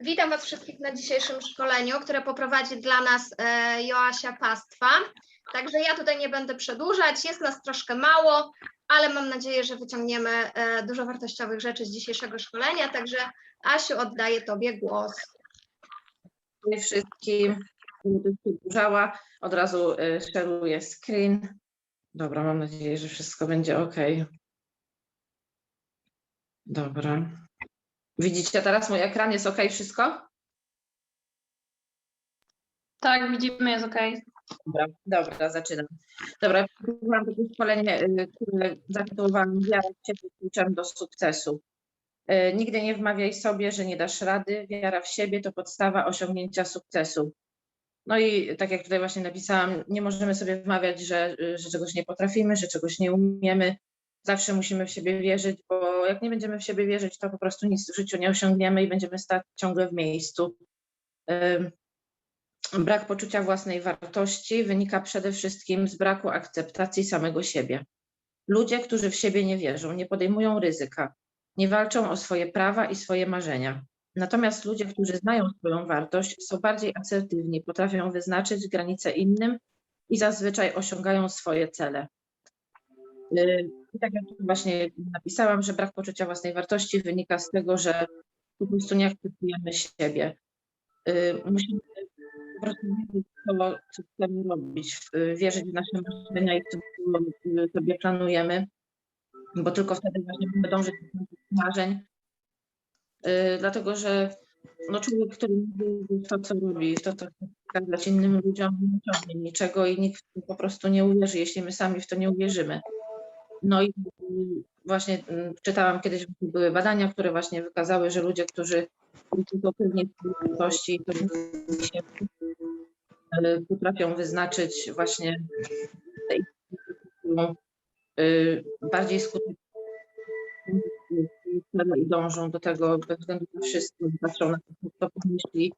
Witam Was wszystkich na dzisiejszym szkoleniu, które poprowadzi dla nas e, Joasia Pastwa. Także ja tutaj nie będę przedłużać, jest nas troszkę mało, ale mam nadzieję, że wyciągniemy e, dużo wartościowych rzeczy z dzisiejszego szkolenia. Także Asiu, oddaję Tobie głos. Dzień wszystkim. Przedłużała. Od razu y, szeruję screen. Dobra, mam nadzieję, że wszystko będzie ok. Dobra. Widzicie teraz mój ekran? Jest ok wszystko? Tak, widzimy, jest ok. Dobra, dobra, zaczynam. Dobra, przygotowałam takie szkolenie, y, które zatytułowałam Wiara w Ciebie kluczem do sukcesu. Y, Nigdy nie wmawiaj sobie, że nie dasz rady. Wiara w siebie to podstawa osiągnięcia sukcesu. No i tak jak tutaj właśnie napisałam, nie możemy sobie wmawiać, że, y, że czegoś nie potrafimy, że czegoś nie umiemy. Zawsze musimy w siebie wierzyć, bo jak nie będziemy w siebie wierzyć, to po prostu nic w życiu nie osiągniemy i będziemy stać ciągle w miejscu. Brak poczucia własnej wartości wynika przede wszystkim z braku akceptacji samego siebie. Ludzie, którzy w siebie nie wierzą, nie podejmują ryzyka, nie walczą o swoje prawa i swoje marzenia. Natomiast ludzie, którzy znają swoją wartość, są bardziej asertywni, potrafią wyznaczyć granice innym i zazwyczaj osiągają swoje cele. Yy, I tak jak właśnie napisałam, że brak poczucia własnej wartości wynika z tego, że po prostu nie akceptujemy siebie. Yy, Musimy po prostu wiedzieć, co, co chcemy robić, wierzyć w nasze marzenia i w to, co y, sobie planujemy, bo tylko wtedy właśnie będziemy dążyć do naszych marzeń. Y, Dlatego, że no, człowiek, który w to, co robi, to, co chce przekazać innym ludziom, nie osiągnie niczego i nikt po prostu nie uwierzy, jeśli my sami w to nie uwierzymy. No i y, właśnie y, czytałam kiedyś, były badania, które właśnie wykazały, że ludzie, którzy są pewni swojej wartości, to się e, potrafią wyznaczyć właśnie y, bardziej skutecznie i dążą do tego bez względu na wszystko, patrzą na to, kto pomyśli,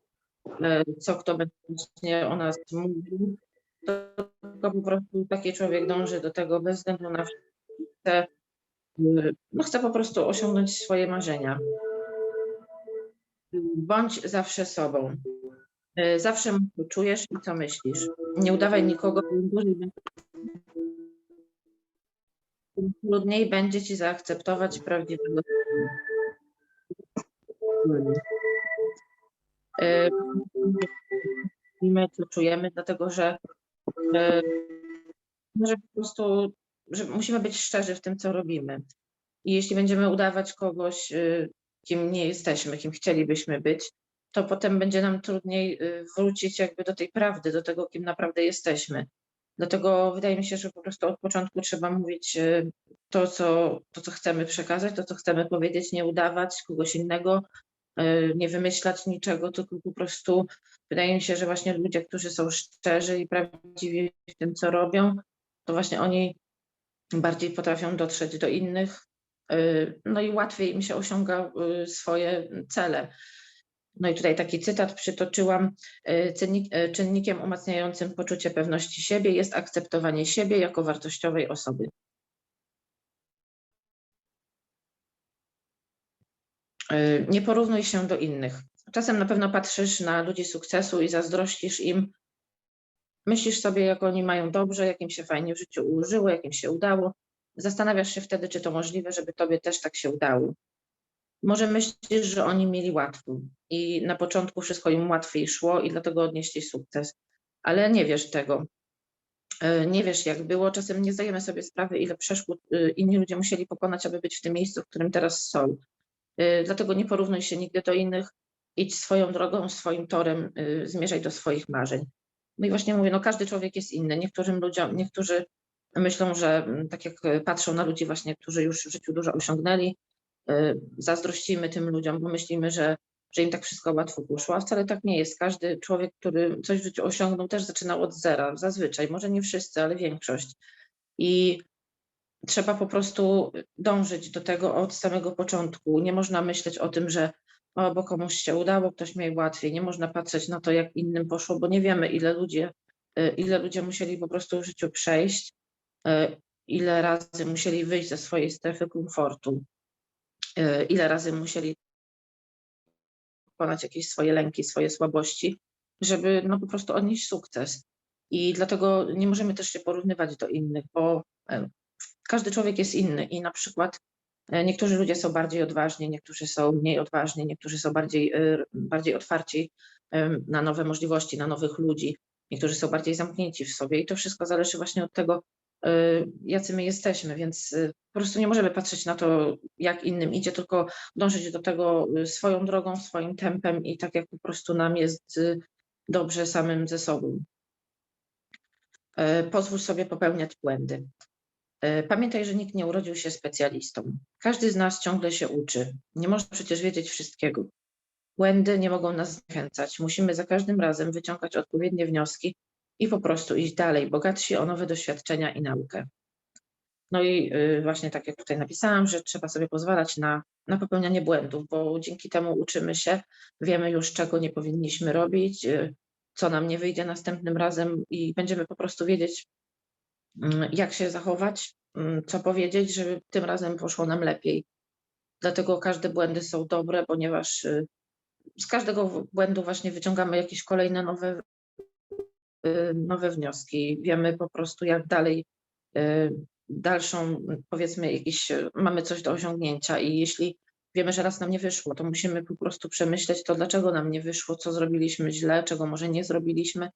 co kto będzie o nas mówił, to po prostu taki człowiek dąży do tego bez względu na wszystko, chce, y, no po prostu osiągnąć swoje marzenia. Bądź zawsze sobą. Y, Zawsze czujesz i co myślisz. Nie udawaj nikogo, tym trudniej będzie ci zaakceptować prawdziwego Y, Mówimy, co czujemy, dlatego że, y, że po prostu że musimy być szczerzy w tym, co robimy. I jeśli będziemy udawać kogoś, y, kim nie jesteśmy, kim chcielibyśmy być, to potem będzie nam trudniej y, wrócić jakby do tej prawdy, do tego, kim naprawdę jesteśmy. Dlatego wydaje mi się, że po prostu od początku trzeba mówić y, to, co, to, co chcemy przekazać, to, co chcemy powiedzieć, nie udawać kogoś innego, nie wymyślać niczego, tylko po prostu wydaje mi się, że właśnie ludzie, którzy są szczerzy i prawdziwi w tym, co robią, to właśnie oni bardziej potrafią dotrzeć do innych, y, no i łatwiej im się osiąga y, swoje cele. No i tutaj taki cytat przytoczyłam. Y, Czynnik, czynnikiem umacniającym poczucie pewności siebie jest akceptowanie siebie jako wartościowej osoby. Nie porównuj się do innych. Czasem na pewno patrzysz na ludzi sukcesu i zazdrościsz im. Myślisz sobie, jak oni mają dobrze, jak im się fajnie w życiu ułożyło, jak im się udało. Zastanawiasz się wtedy, czy to możliwe, żeby tobie też tak się udało. Może myślisz, że oni mieli łatwo i na początku wszystko im łatwiej szło i dlatego odnieśli sukces, ale nie wiesz tego. E, Nie wiesz, jak było. Czasem nie zdajemy sobie sprawy, ile przeszkód y, inni ludzie musieli pokonać, aby być w tym miejscu, w którym teraz są. Y, Dlatego nie porównuj się nigdy do innych, idź swoją drogą, swoim torem, zmierzaj do swoich marzeń. No i właśnie mówię, no każdy człowiek jest inny. Niektórym ludziom, niektórzy myślą, że mm, tak jak y, patrzą na ludzi właśnie, którzy już w życiu dużo osiągnęli, y, zazdrościmy tym ludziom, bo myślimy, że, że im tak wszystko łatwo poszło, a wcale tak nie jest. Każdy człowiek, który coś w życiu osiągnął, też zaczynał od zera, zazwyczaj, może nie wszyscy, ale większość. I trzeba po prostu dążyć do tego od samego początku. Nie można myśleć o tym, że bo komuś się udało, ktoś miał łatwiej. Nie można patrzeć na to, jak innym poszło, bo nie wiemy, ile ludzie, y, ile ludzie musieli po prostu w życiu przejść, y, ile razy musieli wyjść ze swojej strefy komfortu, y, ile razy musieli pokonać jakieś swoje lęki, swoje słabości, żeby no po prostu odnieść sukces. I dlatego nie możemy też się porównywać do innych, bo każdy człowiek jest inny i na przykład niektórzy ludzie są bardziej odważni, niektórzy są mniej odważni, niektórzy są bardziej, e, bardziej otwarci na nowe możliwości, na nowych ludzi, niektórzy są bardziej zamknięci w sobie i to wszystko zależy właśnie od tego, e, jacy my jesteśmy, więc e, po prostu nie możemy patrzeć na to, jak innym idzie, tylko dążyć do tego e, swoją drogą, swoim tempem i tak jak po prostu nam jest e, dobrze samym ze sobą. E, Pozwól sobie popełniać błędy. E, Pamiętaj, że nikt nie urodził się specjalistą. Każdy z nas ciągle się uczy. Nie można przecież wiedzieć wszystkiego. Błędy nie mogą nas zniechęcać. Musimy za każdym razem wyciągać odpowiednie wnioski i po prostu iść dalej, bogatsi o nowe doświadczenia i naukę. No i y, właśnie tak jak tutaj napisałam, że trzeba sobie pozwalać na, na popełnianie błędów, bo dzięki temu uczymy się, wiemy już, czego nie powinniśmy robić, y, co nam nie wyjdzie następnym razem i będziemy po prostu wiedzieć, jak się zachować, mm, co powiedzieć, żeby tym razem poszło nam lepiej. Dlatego każde błędy są dobre, ponieważ y, z każdego błędu właśnie wyciągamy jakieś kolejne nowe, y, nowe wnioski. Wiemy po prostu, jak dalej, y, dalszą, powiedzmy, jakiś, mamy coś do osiągnięcia i jeśli wiemy, że raz nam nie wyszło, to musimy po prostu przemyśleć to, dlaczego nam nie wyszło, co zrobiliśmy źle, czego może nie zrobiliśmy mm,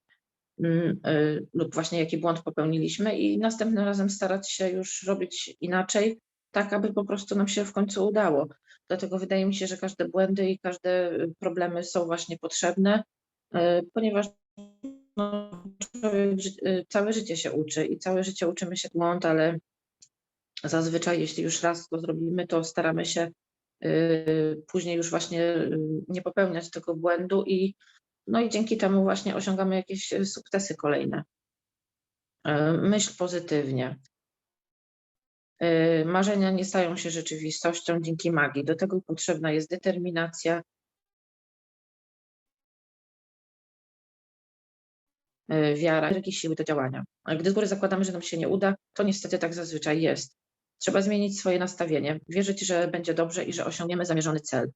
lub właśnie jaki błąd popełniliśmy i następnym razem starać się już robić inaczej, tak aby po prostu nam się w końcu udało. Dlatego wydaje mi się, że każde błędy i każde problemy są właśnie potrzebne, y, ponieważ no, człowiek y, całe życie się uczy i całe życie uczymy się błąd, ale zazwyczaj jeśli już raz to zrobimy, to staramy się później już właśnie nie popełniać tego błędu i no i dzięki temu właśnie osiągamy jakieś y, sukcesy kolejne. Y, Myśl pozytywnie. Y, Marzenia nie stają się rzeczywistością dzięki magii. Do tego potrzebna jest determinacja, wiara, energii, siły do działania. Gdy z góry zakładamy, że nam się nie uda, to niestety tak zazwyczaj jest. Trzeba zmienić swoje nastawienie, wierzyć, że będzie dobrze i że osiągniemy zamierzony cel.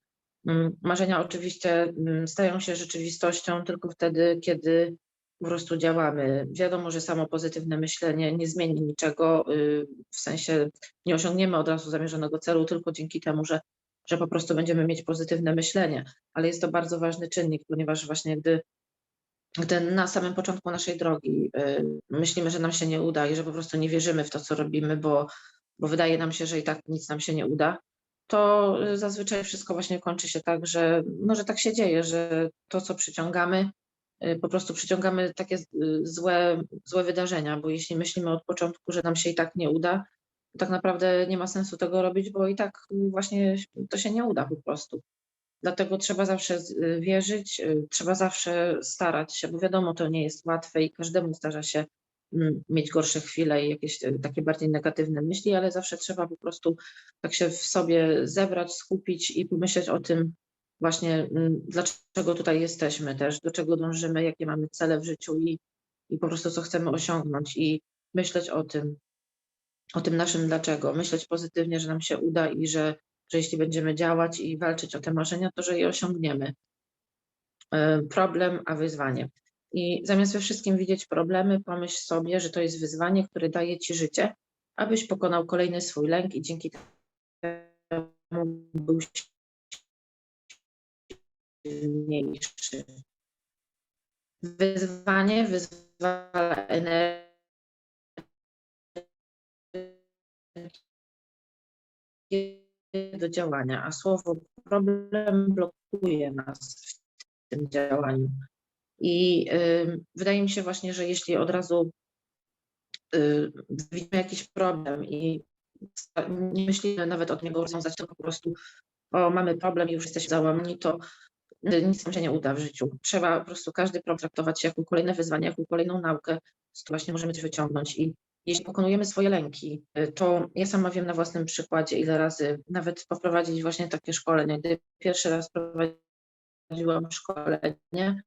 Mm, Marzenia oczywiście mm, stają się rzeczywistością tylko wtedy, kiedy po prostu działamy. Wiadomo, że samo pozytywne myślenie nie zmieni niczego, y, w sensie nie osiągniemy od razu zamierzonego celu, tylko dzięki temu, że, że po prostu będziemy mieć pozytywne myślenie. Ale jest to bardzo ważny czynnik, ponieważ właśnie gdy, gdy na samym początku naszej drogi y, myślimy, że nam się nie uda i że po prostu nie wierzymy w to, co robimy, bo, bo wydaje nam się, że i tak nic nam się nie uda, to zazwyczaj wszystko właśnie kończy się tak, że, no, że tak się dzieje, że to, co przyciągamy, y, po prostu przyciągamy takie y, złe, złe wydarzenia, bo jeśli myślimy od początku, że nam się i tak nie uda, to tak naprawdę nie ma sensu tego robić, bo i tak właśnie to się nie uda po prostu. Dlatego trzeba zawsze y, wierzyć, trzeba zawsze starać się, bo wiadomo, to nie jest łatwe i każdemu zdarza się mieć gorsze chwile i jakieś y, takie bardziej negatywne myśli, ale zawsze trzeba po prostu tak się w sobie zebrać, skupić i pomyśleć o tym właśnie, mm, dlaczego tutaj jesteśmy też, do czego dążymy, jakie mamy cele w życiu i, i po prostu co chcemy osiągnąć i myśleć o tym, o tym naszym dlaczego, myśleć pozytywnie, że nam się uda i że, że jeśli będziemy działać i walczyć o te marzenia, to że je osiągniemy. E, Problem, a wyzwanie. I zamiast we wszystkim widzieć problemy, pomyśl sobie, że to jest wyzwanie, które daje ci życie, abyś pokonał kolejny swój lęk i dzięki temu był silniejszy. Wyzwanie wyzwala energię do działania, a słowo problem blokuje nas w tym działaniu. I wydaje mi się właśnie, że jeśli od razu y, widzimy jakiś problem i nie myślimy nawet o tym, jak go rozwiązać, tylko po prostu o, mamy problem i już jesteśmy załamani, to y, nic nam się nie uda w życiu. Trzeba po prostu każdy problem traktować jako kolejne wyzwanie, jako kolejną naukę, z której właśnie możemy coś wyciągnąć. I jeśli pokonujemy swoje lęki, y, to ja sama wiem na własnym przykładzie, ile razy nawet poprowadzić właśnie takie szkolenie. Gdy pierwszy raz prowadziłam szkolenie,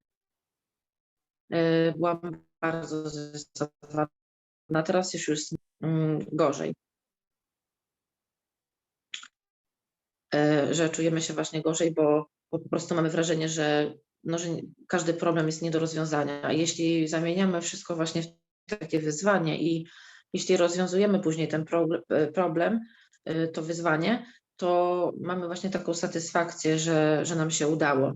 byłam bardzo zestresowana. Teraz już jest mm, gorzej. E, Że czujemy się właśnie gorzej, bo bo po prostu mamy wrażenie, że, no, że każdy problem jest nie do rozwiązania. Jeśli zamieniamy wszystko właśnie w takie wyzwanie i jeśli rozwiązujemy później ten e, problem, e, to wyzwanie, to mamy właśnie taką satysfakcję, że, że nam się udało.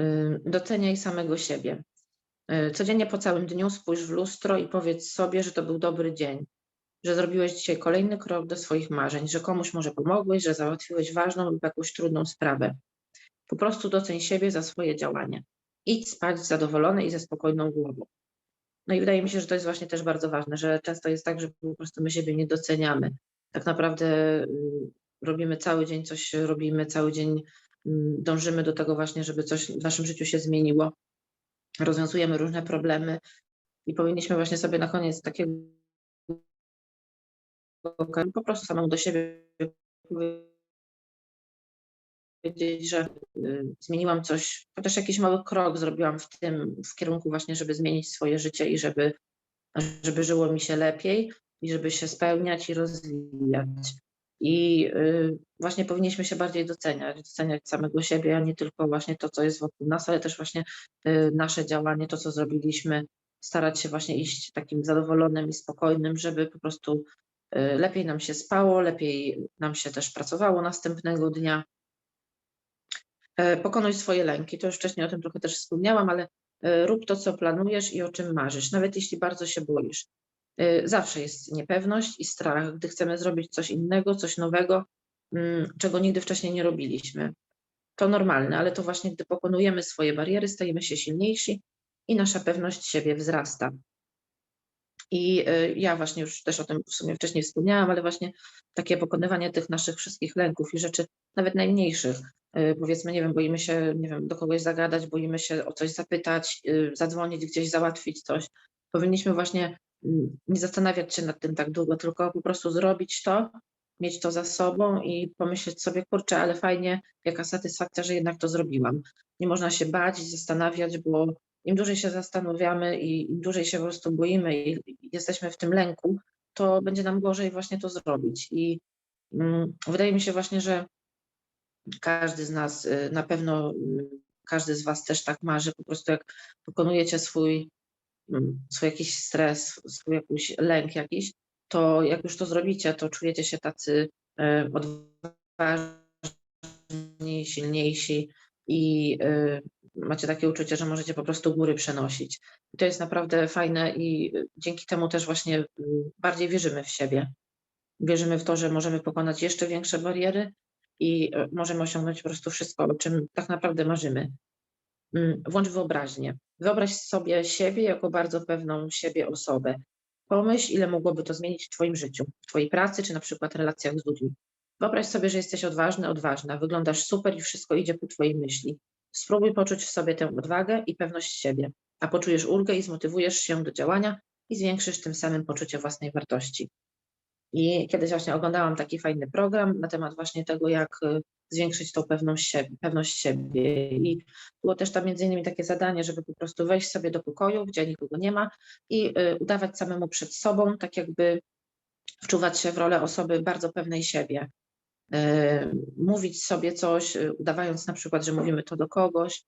Ym, Doceniaj samego siebie. Y, Codziennie po całym dniu spójrz w lustro i powiedz sobie, że to był dobry dzień, że zrobiłeś dzisiaj kolejny krok do swoich marzeń, że komuś może pomogłeś, że załatwiłeś ważną lub jakąś trudną sprawę. Po prostu doceń siebie za swoje działanie. Idź spać zadowolony i ze spokojną głową. No i wydaje mi się, że to jest właśnie też bardzo ważne, że często jest tak, że po prostu my siebie nie doceniamy. Tak naprawdę y, robimy cały dzień coś, robimy cały dzień, dążymy do tego właśnie, żeby coś w naszym życiu się zmieniło. Rozwiązujemy różne problemy i powinniśmy właśnie sobie na koniec takiego po prostu samemu do siebie powiedzieć, że y, zmieniłam coś, chociaż jakiś mały krok zrobiłam w tym, w kierunku właśnie, żeby zmienić swoje życie i żeby, żeby żyło mi się lepiej i żeby się spełniać i rozwijać. I y, właśnie powinniśmy się bardziej doceniać, doceniać samego siebie, a nie tylko właśnie to, co jest wokół nas, ale też właśnie y, nasze działanie, to, co zrobiliśmy, starać się właśnie iść takim zadowolonym i spokojnym, żeby po prostu y, lepiej nam się spało, lepiej nam się też pracowało następnego dnia. E, Pokonuj swoje lęki. To już wcześniej o tym trochę też wspomniałam, ale rób to, co planujesz i o czym marzysz, nawet jeśli bardzo się boisz. E, Zawsze jest niepewność i strach, gdy chcemy zrobić coś innego, coś nowego, mm, czego nigdy wcześniej nie robiliśmy. To normalne, ale to właśnie gdy pokonujemy swoje bariery, stajemy się silniejsi i nasza pewność siebie wzrasta. I e, ja właśnie już też o tym w sumie wcześniej wspomniałam, ale właśnie takie pokonywanie tych naszych wszystkich lęków i rzeczy, nawet najmniejszych, y, powiedzmy, nie wiem, boimy się, nie wiem, do kogoś zagadać, boimy się o coś zapytać, y, zadzwonić gdzieś, załatwić coś. Powinniśmy właśnie nie zastanawiać się nad tym tak długo, tylko po prostu zrobić to, mieć to za sobą i pomyśleć sobie, kurczę, ale fajnie, jaka satysfakcja, że jednak to zrobiłam. Nie można się bać, zastanawiać, bo im dłużej się zastanawiamy i im dłużej się po prostu boimy i jesteśmy w tym lęku, to będzie nam gorzej właśnie to zrobić. I mm, wydaje mi się właśnie, że każdy z nas y, na pewno, y, każdy z Was też tak marzy, po prostu jak pokonujecie swój, swój jakiś stres, swój jakiś lęk jakiś, to jak już to zrobicie, to czujecie się tacy y, odważni, silniejsi i y, macie takie uczucie, że możecie po prostu góry przenosić. To jest naprawdę fajne i dzięki temu też właśnie bardziej wierzymy w siebie. Wierzymy w to, że możemy pokonać jeszcze większe bariery i e, możemy osiągnąć po prostu wszystko, o czym tak naprawdę marzymy. Mm, Włącz wyobraźnię. Wyobraź sobie siebie jako bardzo pewną siebie osobę. Pomyśl, ile mogłoby to zmienić w Twoim życiu, w Twojej pracy, czy na przykład relacjach z ludźmi. Wyobraź sobie, że jesteś odważny, odważna, wyglądasz super i wszystko idzie po Twojej myśli. Spróbuj poczuć w sobie tę odwagę i pewność siebie, a poczujesz ulgę i zmotywujesz się do działania i zwiększysz tym samym poczucie własnej wartości. I kiedyś właśnie oglądałam taki fajny program na temat właśnie tego, jak y, zwiększyć tą pewność siebie, pewność siebie. I było też tam między innymi takie zadanie, żeby po prostu wejść sobie do pokoju, gdzie nikogo nie ma i y, udawać samemu przed sobą, tak jakby wczuwać się w rolę osoby bardzo pewnej siebie. Y, Mówić sobie coś, y, udawając na przykład, że mówimy to do kogoś,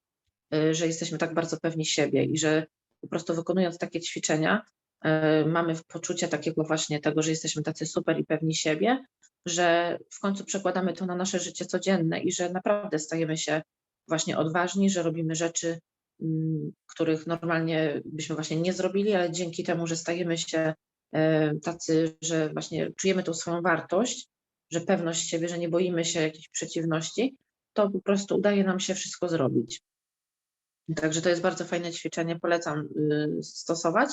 że jesteśmy tak bardzo pewni siebie i że po prostu wykonując takie ćwiczenia, mamy poczucie takiego właśnie tego, że jesteśmy tacy super i pewni siebie, że w końcu przekładamy to na nasze życie codzienne i że naprawdę stajemy się właśnie odważni, że robimy rzeczy, mm, których normalnie byśmy właśnie nie zrobili, ale dzięki temu, że stajemy się e, tacy, że właśnie czujemy tą swoją wartość, że pewność siebie, że nie boimy się jakichś przeciwności, to po prostu udaje nam się wszystko zrobić. Także to jest bardzo fajne ćwiczenie, polecam y, stosować,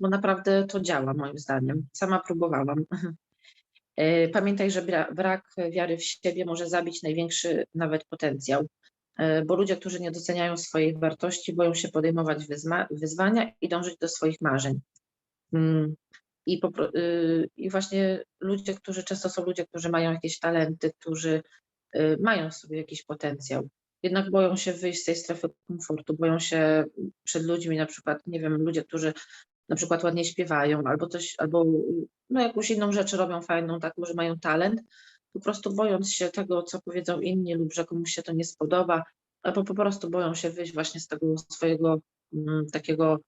bo naprawdę to działa moim zdaniem. Sama próbowałam. Y, Pamiętaj, że bra- brak wiary w siebie może zabić największy nawet potencjał, y, bo ludzie, którzy nie doceniają swoich wartości, boją się podejmować wyzwania i dążyć do swoich marzeń. Mm, I, po, y, I właśnie ludzie, którzy często są ludzie, którzy mają jakieś talenty, którzy y, mają w sobie jakiś potencjał, jednak boją się wyjść z tej strefy komfortu, boją się przed ludźmi, na przykład, nie wiem, ludzie, którzy na przykład ładnie śpiewają, albo coś, albo no, jakąś inną rzecz robią fajną, taką, że mają talent, po prostu bojąc się tego, co powiedzą inni lub że komuś się to nie spodoba, albo po prostu boją się wyjść właśnie z tego swojego mm, takiego,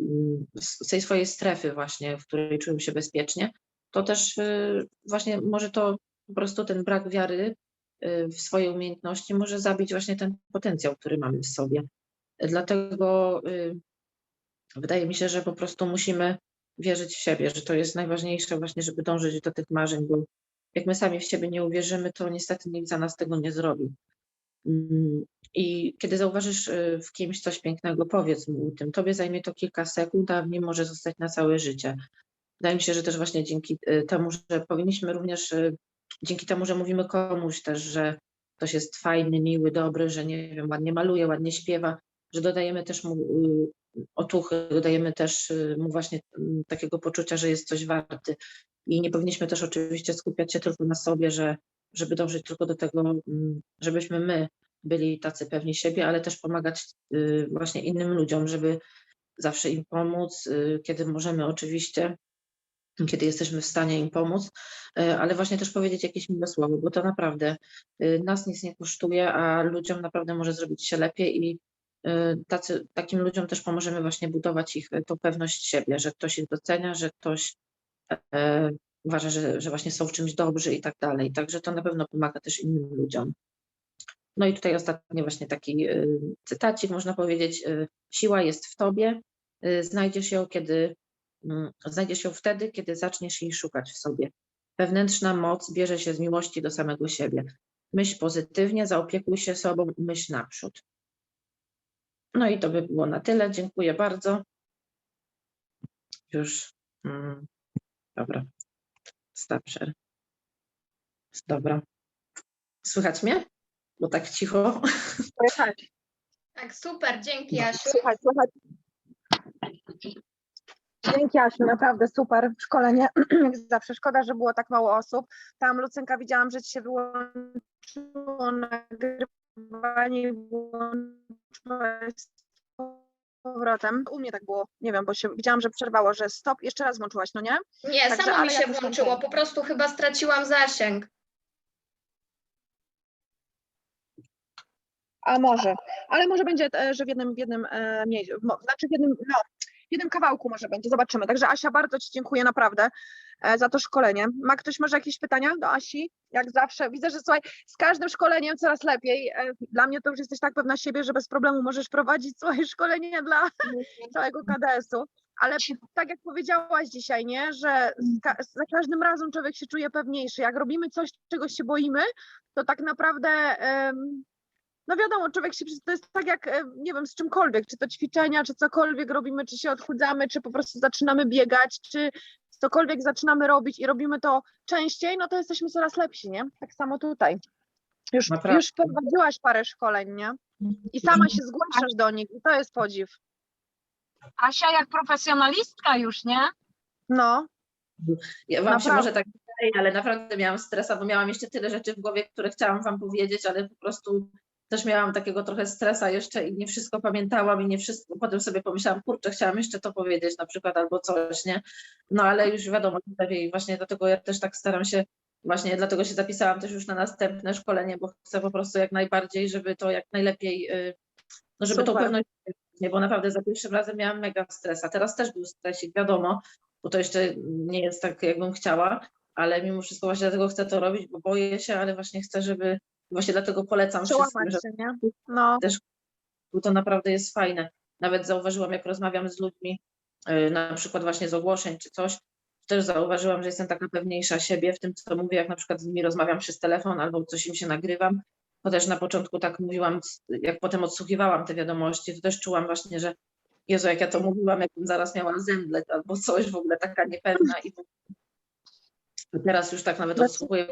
mm, z tej swojej strefy właśnie, w której czują się bezpiecznie, to też y, właśnie może to po prostu ten brak wiary y, w swoje umiejętności może zabić właśnie ten potencjał, który mamy w sobie. Dlatego y, wydaje mi się, że po prostu musimy wierzyć w siebie, że to jest najważniejsze właśnie, żeby dążyć do tych marzeń, bo jak my sami w siebie nie uwierzymy, to niestety nikt za nas tego nie zrobi. Mm, I kiedy zauważysz y, w kimś coś pięknego, powiedz mu o tym. Tobie zajmie to kilka sekund, a w nim może zostać na całe życie. Wydaje mi się, że też właśnie dzięki y, temu, że powinniśmy również, y, dzięki temu, że mówimy komuś też, że ktoś jest fajny, miły, dobry, że nie wiem, ładnie maluje, ładnie śpiewa, że dodajemy też mu otuchy, dodajemy też y, mu właśnie mm, takiego poczucia, że jest coś warty. I nie powinniśmy też oczywiście skupiać się tylko na sobie, że, żeby dążyć tylko do tego, mm, żebyśmy my byli tacy pewni siebie, ale też pomagać y, właśnie innym ludziom, żeby zawsze im pomóc, y, kiedy możemy oczywiście, kiedy jesteśmy w stanie im pomóc, y, ale właśnie też powiedzieć jakieś miłe słowo, bo to naprawdę nas nic nie kosztuje, a ludziom naprawdę może zrobić się lepiej i tacy, takim ludziom też pomożemy właśnie budować ich y, tą pewność siebie, że ktoś ich docenia, że ktoś e, uważa, że, że właśnie są w czymś dobrzy i tak dalej. Także to na pewno pomaga też innym ludziom. No i tutaj ostatni właśnie taki y, cytacik, można powiedzieć, y, siła jest w tobie, y, znajdziesz ją, kiedy, mm, znajdziesz ją wtedy, kiedy zaczniesz jej szukać w sobie. Wewnętrzna moc bierze się z miłości do samego siebie. Myśl pozytywnie, zaopiekuj się sobą, myśl naprzód. No i to by było na tyle. Dziękuję bardzo. Już. mm, Dobra. Starcher. Dobra. Słychać mnie? Bo tak cicho. Słychać, Tak, super, dzięki No. Asiu. słychać, słychać. Dzięki Asiu, naprawdę super szkolenie. Jak zawsze szkoda, że było tak mało osób. Tam Lucynka widziałam, że ci się wyłączyło nagrywanie i włączyłaś z powrotem. U mnie tak było, nie wiem, bo się widziałam, że przerwało, że stop, jeszcze raz włączyłaś, no nie? Nie, Także, samo mi się włączyło, po prostu chyba straciłam zasięg. A może, ale może będzie, e, że w jednym, w jednym e, miejscu, znaczy w jednym, no, w jednym kawałku może będzie, zobaczymy. Także Asia, bardzo Ci dziękuję naprawdę e, za to szkolenie. Ma ktoś może jakieś pytania do Asi? Jak zawsze, widzę, że słuchaj, z każdym szkoleniem coraz lepiej. E, Dla mnie to już jesteś tak pewna siebie, że bez problemu możesz prowadzić swoje szkolenie dla całego KDS-u. Ale tak jak powiedziałaś dzisiaj, nie, że ka- za każdym razem człowiek się czuje pewniejszy. Jak robimy coś, czego się boimy, to tak naprawdę em, no wiadomo, człowiek się, to jest tak jak, e, nie wiem, z czymkolwiek, czy to ćwiczenia, czy cokolwiek robimy, czy się odchudzamy, czy po prostu zaczynamy biegać, czy cokolwiek zaczynamy robić i robimy to częściej, no to jesteśmy coraz lepsi, nie? Tak samo tutaj. Już, Naprawdę. już prowadziłaś parę szkoleń, nie? I sama się zgłaszasz do nich i to jest podziw. Asia jak profesjonalistka już, nie? No, Ja wam się może tak wydaje, ale naprawdę miałam stresa, bo miałam jeszcze tyle rzeczy w głowie, które chciałam wam powiedzieć, ale po prostu też miałam takiego trochę stresa jeszcze i nie wszystko pamiętałam i nie wszystko, potem sobie pomyślałam, kurczę, chciałam jeszcze to powiedzieć na przykład albo coś, nie? No ale już wiadomo, lepiej właśnie dlatego ja też tak staram się, właśnie dlatego się zapisałam też już na następne szkolenie, bo chcę po prostu jak najbardziej, żeby to jak najlepiej, y, no żeby tą Super. pewność, nie, bo naprawdę za pierwszym razem miałam mega stresa, teraz też był stresik, wiadomo, bo to jeszcze nie jest tak, jakbym chciała, ale mimo wszystko właśnie dlatego chcę to robić, bo boję się, ale właśnie chcę, żeby, właśnie dlatego polecam wszystkim, przełamać że się, nie? No, bo to naprawdę jest fajne. Nawet zauważyłam, jak rozmawiam z ludźmi, yy, na przykład właśnie z ogłoszeń czy coś, też zauważyłam, że jestem taka pewniejsza siebie w tym, co mówię, jak na przykład z nimi rozmawiam przez telefon albo coś im się nagrywam, też na początku tak mówiłam, jak potem odsłuchiwałam te wiadomości, to też czułam właśnie, że Jezu, jak ja to mówiłam, jakbym zaraz miała zemdleć albo coś w ogóle taka niepewna i teraz już tak nawet Znaczy- odsłuchuję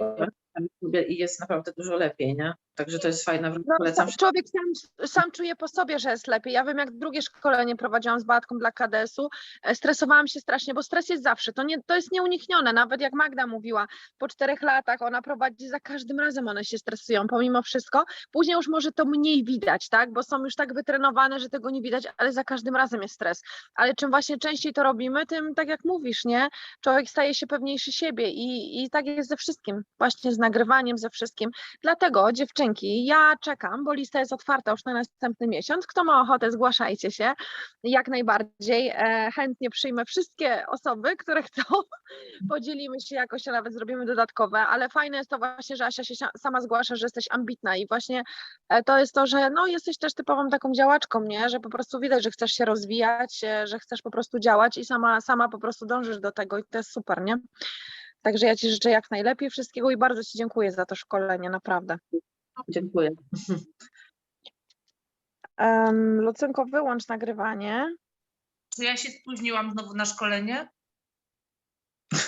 sobie i jest naprawdę dużo lepiej, nie? Także to jest fajne, No, polecam. człowiek sam, sam czuje po sobie, że jest lepiej. Ja wiem, jak drugie szkolenie prowadziłam z Batką dla KDS-u, e, stresowałam się strasznie, bo stres jest zawsze, to, nie, to jest nieuniknione, nawet jak Magda mówiła, po czterech latach ona prowadzi, za każdym razem one się stresują, pomimo wszystko. Później już może to mniej widać, tak, bo są już tak wytrenowane, że tego nie widać, ale za każdym razem jest stres. Ale czym właśnie częściej to robimy, tym, tak jak mówisz, nie, człowiek staje się pewniejszy siebie i, i tak jest ze wszystkim. Właśnie znajdzie nagrywaniem, ze wszystkim. Dlatego dziewczynki, ja czekam, bo lista jest otwarta już na następny miesiąc. Kto ma ochotę, zgłaszajcie się. Jak najbardziej e, chętnie przyjmę wszystkie osoby, które chcą. Podzielimy się jakoś, a nawet zrobimy dodatkowe, ale fajne jest to właśnie, że Asia się sama zgłasza, że jesteś ambitna i właśnie e, to jest to, że no, jesteś też typową taką działaczką, nie? że po prostu widać, że chcesz się rozwijać, e, że chcesz po prostu działać i sama, sama po prostu dążysz do tego i to jest super, nie? Także ja Ci życzę jak najlepiej wszystkiego i bardzo Ci dziękuję za to szkolenie, naprawdę. Dziękuję. Um, Lucynko, wyłącz nagrywanie. Czy ja się spóźniłam znowu na szkolenie?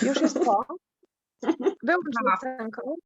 Już jest po. Wyłącz Aha. Lucynko.